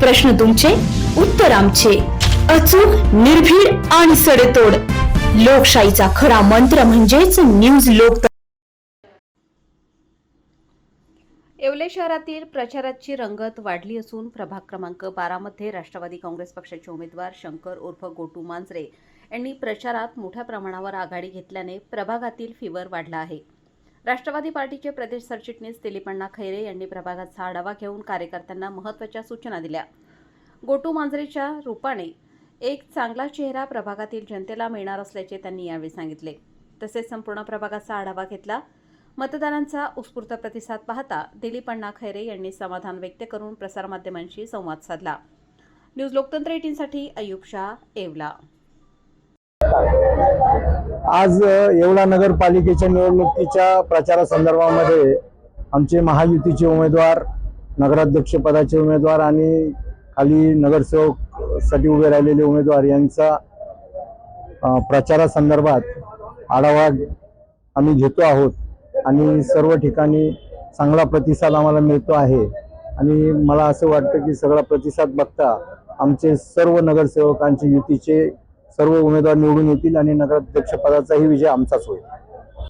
प्रश्न तुमचे उत्तर आमचे. अचूक निर्भीड आणि सडेतोड. लोकशाहीचा खरा मंत्र म्हणजेच न्यूज लोक येवले शहरातील प्रचाराची रंगत वाढली असून प्रभाग क्रमांक बारामध्ये राष्ट्रवादी काँग्रेस पक्षाचे उमेदवार शंकर उर्फ गोटू मांजरे यांनी प्रचारात मोठ्या प्रमाणावर आघाडी घेतल्याने प्रभागातील फिवर वाढला आहे. राष्ट्रवादी पार्टीचे प्रदेश सरचिटणीस दिलीपण्णा खैरे यांनी प्रभागाचा आढावा घेऊन कार्यकर्त्यांना महत्त्वाच्या सूचना दिल्या. गोटू मांजरेच्या रूपाने एक चांगला चेहरा प्रभागातील जनतेला मिळणार असल्याचे त्यांनी यावेळी सांगितले. तसेच संपूर्ण प्रभागाचा आढावा घेतला. मतदारांचा उत्स्फूर्त प्रतिसाद पाहता दिलीपण्णा खैरे यांनी समाधान व्यक्त करून प्रसारमाध्यमांशी संवाद साधला. न्यूज लोकतंत्र एटीनसाठी अयुब शाह येवला आज येवला नगरपालिकेच्या निवडणुकीच्या प्रचारासंदर्भामध्ये आमचे महायुतीचे उमेदवार नगराध्यक्ष पदाचे उमेदवार आणि खाली नगरसेवकसाठी उभे राहिलेले उमेदवार यांचा प्रचारासंदर्भात आढावा आम्ही घेतो आहोत. आणि सर्व ठिकाणी चांगला प्रतिसाद आम्हाला मिळतो आहे. आणि मला असं वाटतं की सगळा प्रतिसाद बघता आमचे सर्व नगरसेवकांचे युतीचे सर्व उमेदवार निवडून येतील आणि नगराध्यक्षपदाचाही विजय आमचाच होईल.